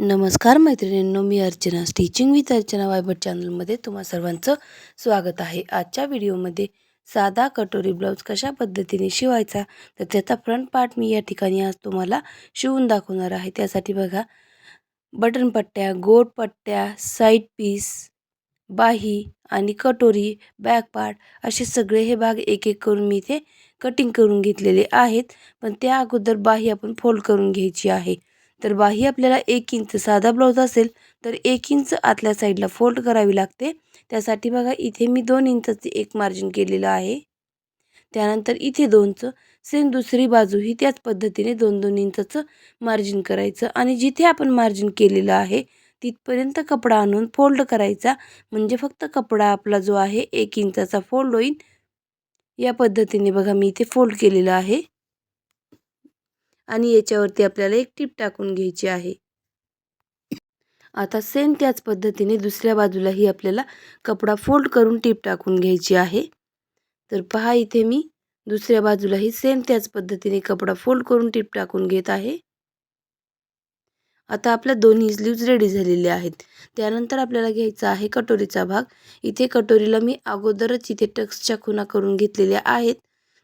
नमस्कार मैत्रिणींनो मी अर्चना. स्टिचिंग विथ अर्चना वायबट चॅनलमध्ये तुम्हा सर्वांचं स्वागत आहे. आजच्या व्हिडिओमध्ये साधा कटोरी ब्लाऊज कशा पद्धतीने शिवायचा तर त्याचा फ्रंट पार्ट मी या ठिकाणी आज तुम्हाला शिवून दाखवणार आहे. त्यासाठी बघा बटन पट्ट्या गोट पट्ट्या साईड पीस बाही आणि कटोरी बॅक पार्ट असे सगळे हे भाग एक एक करून मी इथे कटिंग करून घेतलेले आहेत. पण त्या अगोदर बाही आपण फोल्ड करून घ्यायची आहे. तर बाही आपल्याला एक इंच साधा ब्लाऊज असेल तर एक इंच आतल्या साईडला फोल्ड करावी लागते. त्यासाठी बघा इथे मी दोन इंचाचे एक मार्जिन केलेलं आहे. त्यानंतर इथे दोनचं सेम दुसरी बाजूही त्याच पद्धतीने दोन दोन इंचाचं मार्जिन करायचं. आणि जिथे आपण मार्जिन केलेलं आहे तिथपर्यंत कपडा आणून फोल्ड करायचा. म्हणजे फक्त कपडा आपला जो आहे एक इंचाचा फोल्ड होईल. या पद्धतीने बघा मी इथे फोल्ड केलेलं आहे. आणि याच्यावरती आपल्याला एक टीप टाकून घ्यायची आहे. आता सेम त्याच पद्धतीने दुसऱ्या बाजूलाही आपल्याला कपडा फोल्ड करून टीप टाकून घ्यायची आहे. तर पहा इथे मी दुसऱ्या बाजूलाही सेम त्याच पद्धतीने कपडा फोल्ड करून टीप टाकून घेत आहे. आता आपल्या दोन्ही स्लीव्ज रेडी झालेले आहेत. त्यानंतर आपल्याला घ्यायचा आहे कटोरीचा भाग. इथे कटोरीला मी अगोदरच इथे टक्सच्या खुणा करून घेतलेल्या आहेत.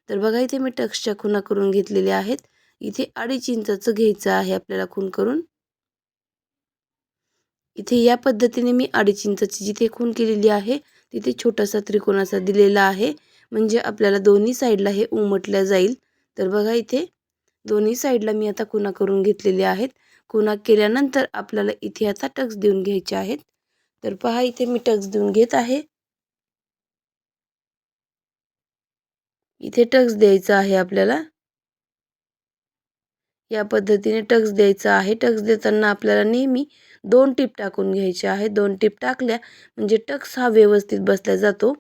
तर बघा इथे मी टक्सच्या खुणा करून घेतलेल्या आहेत. इथे अडीच इंचाचं घ्यायचं आहे आपल्याला खून करून. इथे या पद्धतीने मी अडीच इंचाची जिथे खून केलेली आहे तिथे छोटासा त्रिकोणाचा दिलेला आहे. म्हणजे आपल्याला दोन्ही साईडला हे उमटल्या जाईल. तर बघा इथे दोन्ही साईडला मी आता कुणा करून घेतलेले आहेत. कुणा केल्यानंतर आपल्याला इथे आता टक्स देऊन घ्यायचे आहेत. तर पहा इथे मी टक्स देऊन घेत आहे. इथे टक्स द्यायचा आहे आपल्याला. या पद्धतीने टक्स द्यायचा आहे. टक्स देताना आपल्याला नेहमी दोन टीप टाकून घ्यायचे आहे दोन टीप टाकल्या म्हणजे टक्स हा व्यवस्थित बसला जातो.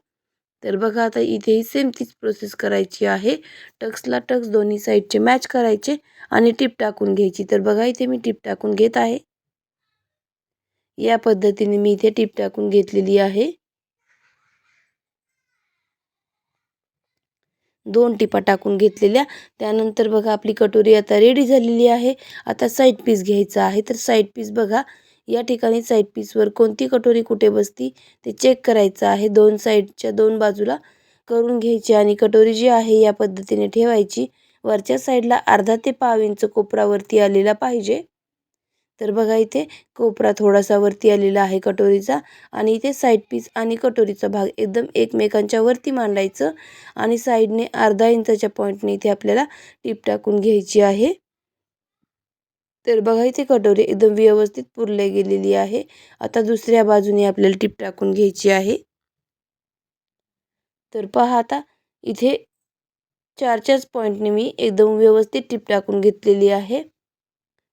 तर बघा आता इथेही सेम तीच प्रोसेस करायची आहे. टक्सला टक्स दोन्ही साईडचे मॅच करायचे आणि टीप टाकून घ्यायची. तर बघा इथे मी टीप टाकून घेत आहे. या पद्धतीने मी इथे टीप टाकून घेतलेली आहे. दोन टिपा टाकून घेतलेल्या. त्यानंतर बघा आपली कटोरी आता रेडी झालेली आहे. आता साईड पीस घ्यायचा आहे. तर साईड पीस बघा या ठिकाणी साईड पीसवर कोणती कटोरी कुठे बसती ते चेक करायचं आहे. दोन साईडच्या दोन बाजूला करून घ्यायची आणि कटोरी जी आहे या पद्धतीने ठेवायची. वरच्या साईडला अर्धा ते पाव इंच कोपरावरती आलेला पाहिजे. तर बघा इथे कोपरा थोडासा वरती आलेला आहे कटोरीचा आणि इथे साईड पीस आणि कटोरीचा भाग एकदम एकमेकांच्या वरती मांडायचं आणि साईडने अर्धा इंचाच्या पॉईंटने इथे आपल्याला टीप टाकून घ्यायची आहे. तर बघा इथे कटोरी एकदम व्यवस्थित पुरले गेलेली आहे. आता दुसऱ्या बाजूने आपल्याला टीप टाकून घ्यायची आहे. तर पहा आता इथे चार चारच पॉईंटने मी एकदम व्यवस्थित टीप टाकून घेतलेली आहे.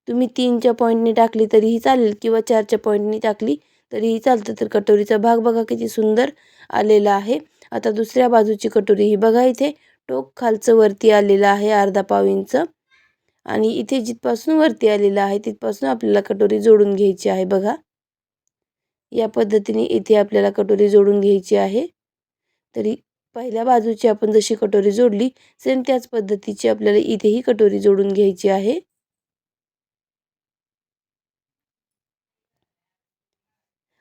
तुम्ही तीनच्या पॉईंटने टाकली तरीही चालेल किंवा चारच्या पॉईंटनी टाकली तरीही चालतं. तर कटोरीचा भाग बघा किती सुंदर आलेला आहे. आता दुसऱ्या बाजूची कटोरी ही बघा इथे. टोक खालचं वरती आलेलं आहे अर्धा पाव इंच. आणि इथे जिथपासून वरती आलेलं आहे तिथपासून आपल्याला कटोरी जोडून घ्यायची आहे बघा. या पद्धतीने इथे आपल्याला कटोरी जोडून घ्यायची आहे. तरी पहिल्या बाजूची आपण जशी कटोरी जोडली सेम त्याच पद्धतीची आपल्याला इथेही कटोरी जोडून घ्यायची आहे.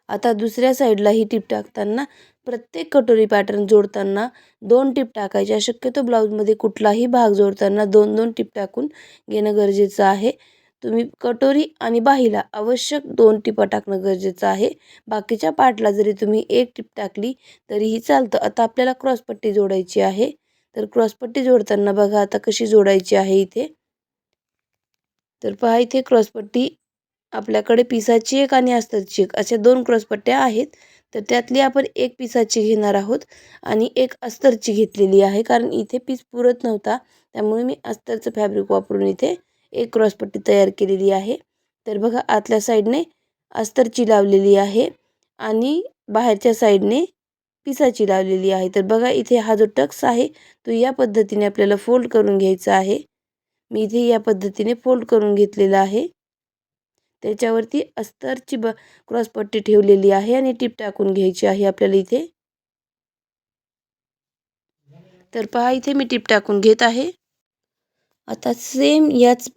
आता दुसऱ्या साईडला ही टीप टाकताना प्रत्येक कटोरी पॅटर्न जोडताना दोन टिप टाकायच्या शक्यतो ब्लाऊजमध्ये कुठलाही भाग जोडताना दोन दोन टिप टाकून घेणं गरजेचं आहे. तुम्ही कटोरी आणि बाहीला आवश्यक दोन टिपा टाकणं गरजेचं आहे. बाकीच्या पार्टला जरी तुम्ही एक टिप टाकली तरीही चालतं. आता आपल्याला क्रॉसपट्टी जोडायची आहे. तर क्रॉसपट्टी जोडताना बघा आता कशी जोडायची आहे इथे. तर पहा इथे क्रॉसपट्टी आपल्याकडे पिसाची एक आणि अस्तरची एक अशा दोन क्रॉसपट्ट्या आहेत. तर त्यातली आपण एक पिसाची घेणार आहोत आणि एक अस्तरची घेतलेली आहे. कारण इथे पीस पुरत नव्हता. त्यामुळे मी अस्तरचं फॅब्रिक वापरून इथे एक क्रॉसपट्टी तयार केलेली आहे. तर बघा आतल्या साईडने अस्तरची लावलेली आहे आणि बाहेरच्या साईडने पिसाची लावलेली आहे. तर बघा इथे हा जो टक्स आहे तो या पद्धतीने आपल्याला फोल्ड करून घ्यायचा आहे. मी इथे या पद्धतीने फोल्ड करून घेतलेला आहे. त्याच्यावरती अस्तरची ब क्रॉसपट्टी ठेवलेली आहे आणि टीप टाकून घ्यायची आहे आपल्याला इथे. तर पहा इथे मी टीप टाकून घेत आहे. आता सेम याच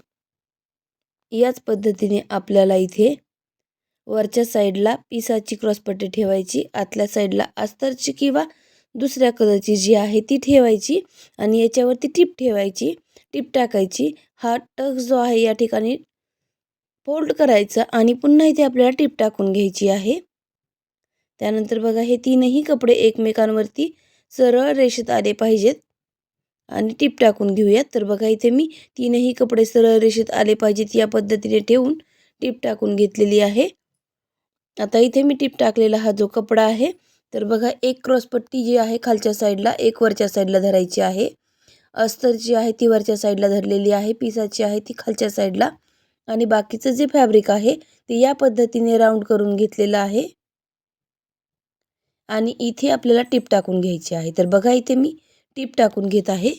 याच पद्धतीने आपल्याला इथे वरच्या साईडला पिसाची क्रॉसपट्टी ठेवायची आतल्या साईडला अस्तरची किंवा दुसऱ्या कलरची जी आहे ती ठेवायची आणि याच्यावरती टिप ठेवायची. टिप टाकायची. हा टक्स जो आहे या ठिकाणी फोल्ड करायचा आणि पुन्हा इथे आपल्याला टिप टाकून घ्यायची आहे. त्यानंतर बघा हे तीनही कपडे एकमेकांवरती सरळ रेषेत आले पाहिजेत. आणि टिप टाकून घेऊयात. तर बघा इथे मी तीनही कपडे सरळ रेषेत आले पाहिजेत या पद्धतीने ठेवून टिप टाकून घेतलेली आहे. आता इथे मी टिप टाकलेला हा जो कपडा आहे तर बघा एक क्रॉसपट्टी जी आहे खालच्या साईडला एक वरच्या साईडला धरायची आहे. अस्तरची आहे ती वरच्या साईडला धरलेली आहे. पिसाची आहे ती खालच्या साईडला आणि बाकीचं जे फॅब्रिक आहे ते या पद्धतीने राऊंड करून घेतलेलं आहे. आणि इथे आपल्याला टिप टाकून घ्यायची आहे. तर बघा इथे मी टिप टाकून घेत आहे.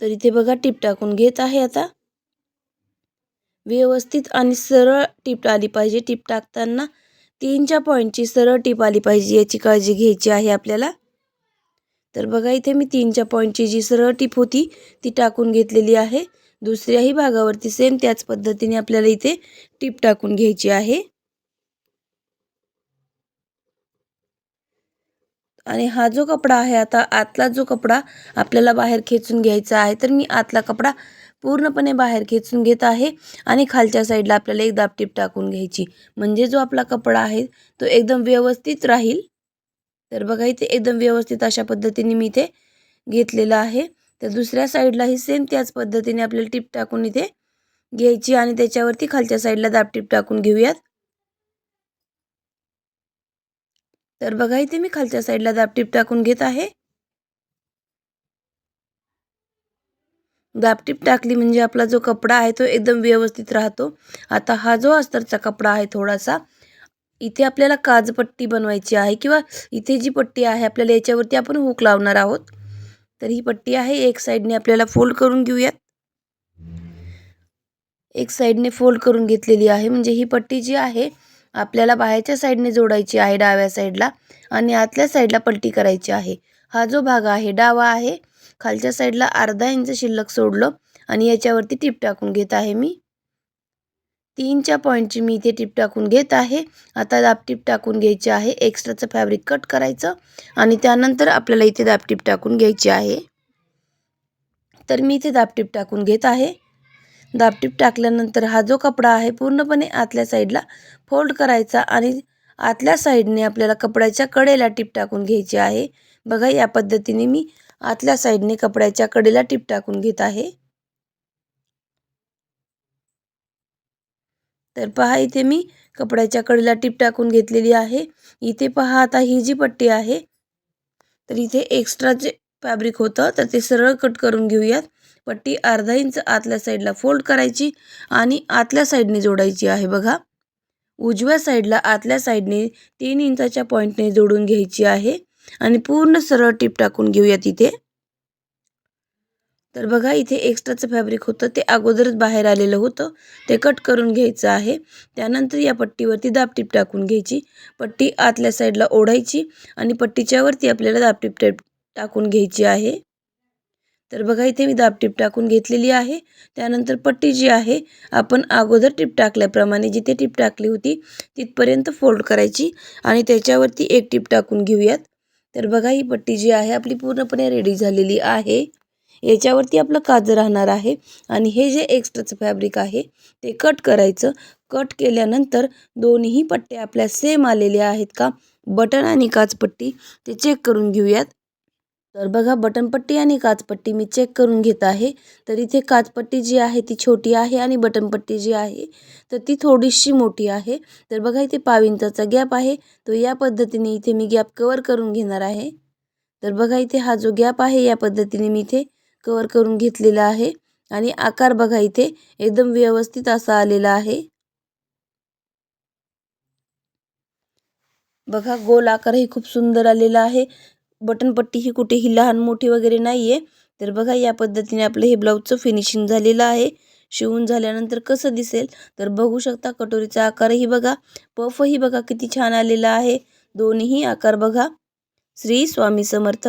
तर इथे बघा टिप टाकून घेत आहे आता. व्यवस्थित आणि सरळ टिप आली पाहिजे. टिप टाकताना तीनच्या पॉईंटची सरळ टिप आली पाहिजे याची काळजी घ्यायची आहे आपल्याला. तर बघा इथे मी तीनच्या पॉईंटची जी सरळ टिप होती ती टाकून घेतलेली आहे. दुसऱ्याही भागावरती सेम त्याच पद्धतीने आपल्याला इथे टिप टाकून घ्यायची आहे. आणि हा जो कपडा आहे आता आतला जो कपडा आपल्याला बाहेर खेचून घ्यायचा आहे तर मी आतला कपडा पूर्णपणे बाहेर खेचून घेत आहे आणि खालच्या साईडला आपल्याला एक दाबटीप टाकून घ्यायची. म्हणजे जो आपला कपडा आहे तो एकदम व्यवस्थित राहील. तर बघा इथे एकदम व्यवस्थित अशा पद्धतीने मी इथे घेतलेलं आहे. तर दुसऱ्या साईडलाही सेम त्याच पद्धतीने आपल्याला टिप टाकून इथे घ्यायची आणि त्याच्यावरती खालच्या साईडला दापटीप टाकून घेऊयात. तर बघा इथे मी खालच्या साईडला दापटीप टाकून घेत आहे. दापटीप टाकली म्हणजे आपला जो कपडा आहे तो एकदम व्यवस्थित राहतो. आता हा जो अस्तरचा कपडा आहे थोडासा इथे आपल्याला काजपट्टी बनवायची आहे किंवा इथे जी पट्टी आहे आपल्याला याच्यावरती आपण हुक लावणार आहोत. तर ही पट्टी आहे एक साईडने आपल्याला फोल्ड करून घेऊयात. एक साईडने फोल्ड करून घेतलेली आहे म्हणजे ही पट्टी जी आहे आपल्याला बाहेरच्या साईडने जोडायची आहे डाव्या साईडला आणि आतल्या साईडला पलटी करायची आहे. हा जो भाग आहे डावा आहे खालच्या साईडला अर्धा इंच शिल्लक सोडलं आणि याच्यावरती टीप टाकून घेत आहे मी. तीनच्या पॉईंटची मी इथे टिप टाकून घेत आहे. आता दापटीप टाकून घ्यायची आहे. एक्स्ट्राचं फॅब्रिक कट करायचं आणि त्यानंतर आपल्याला इथे दापटीप टाकून घ्यायची आहे. तर मी इथे दापटीप टाकून घेत आहे. दापटीप टाकल्यानंतर हा जो कपडा आहे पूर्णपणे आतल्या साईडला फोल्ड करायचा आणि आतल्या साईडने आपल्याला कपड्याच्या कडेला टिप टाकून घ्यायची आहे. बघा या पद्धतीने मी आतल्या साईडने कपड्याच्या कडेला टिप टाकून घेत आहे. तर पहा इथे मी कपड्याच्या कडेला टिप टाकून घेतलेली आहे. इथे पहा आता ही जी पट्टी आहे तर इथे एक्स्ट्रा जे फॅब्रिक होतं तर ते सरळ कट करून घेऊयात. पट्टी अर्धा इंच आतल्या साईडला फोल्ड करायची आणि आतल्या साईडने जोडायची आहे बघा. उजव्या साईडला आतल्या साईडने तीन इंचाच्या पॉईंटने जोडून घ्यायची आहे. आणि पूर्ण सरळ टीप टाकून घेऊयात इथे. तर बघा इथे एक्स्ट्राचं फॅब्रिक होतं. ते अगोदरच बाहेर आलेलं होतं. ते कट करून घ्यायचं आहे. त्यानंतर या पट्टीवरती दापटीप टाकून घ्यायची. पट्टी आतल्या साईडला ओढायची आणि पट्टीच्यावरती आपल्याला दापटीप टेप टाकून घ्यायची आहे. तर बघा इथे मी दापटीप टाकून घेतलेली आहे. त्यानंतर पट्टी जी आहे आपण अगोदर टिप टाकल्याप्रमाणे जिथे टिप टाकली होती तिथपर्यंत फोल्ड करायची आणि त्याच्यावरती एक टिप टाकून घेऊयात. तर बघा ही पट्टी जी आहे आपली पूर्णपणे रेडी झालेली आहे. याच्यावरती आपलं काज राहणार आहे. आणि हे जे एक्स्ट्राचं फॅब्रिक आहे ते कट करायचं. कट केल्यानंतर दोन्ही पट्टे आपल्या सेम आलेले आहेत का? बटन आणि काचपट्टी ते चेक करून घेऊयात. तर बघा बटनपट्टी आणि काचपट्टी मी चेक करून घेत आहे. तर इथे काचपट्टी जी आहे ती छोटी आहे आणि बटनपट्टी जी आहे तर ती थोडीशी मोठी आहे. तर बघा इथे पाव इंचाचा गॅप आहे. तो या पद्धतीने इथे मी गॅप कवर करून घेणार आहे. तर बघा इथे हा जो गॅप आहे या पद्धतीने मी इथे कवर करून घेतलेला आहे. आणि आकार बघा इथे एकदम व्यवस्थित असा आलेला आहे. बघा गोल आकारही खूप सुंदर आलेला आहे. बटनपट्टी ही कुठेही लहान मोठी वगैरे नाही आहे तर बघा या पद्धतीने आपलं हे ब्लाऊजचं फिनिशिंग झालेलं आहे. शिवून झाल्यानंतर कसं दिसेल? तर बघू शकता कटोरीचा आकारही बघा. पफही बघा किती छान आलेला आहे. दोन्ही आकार बघा. श्री स्वामी समर्थ.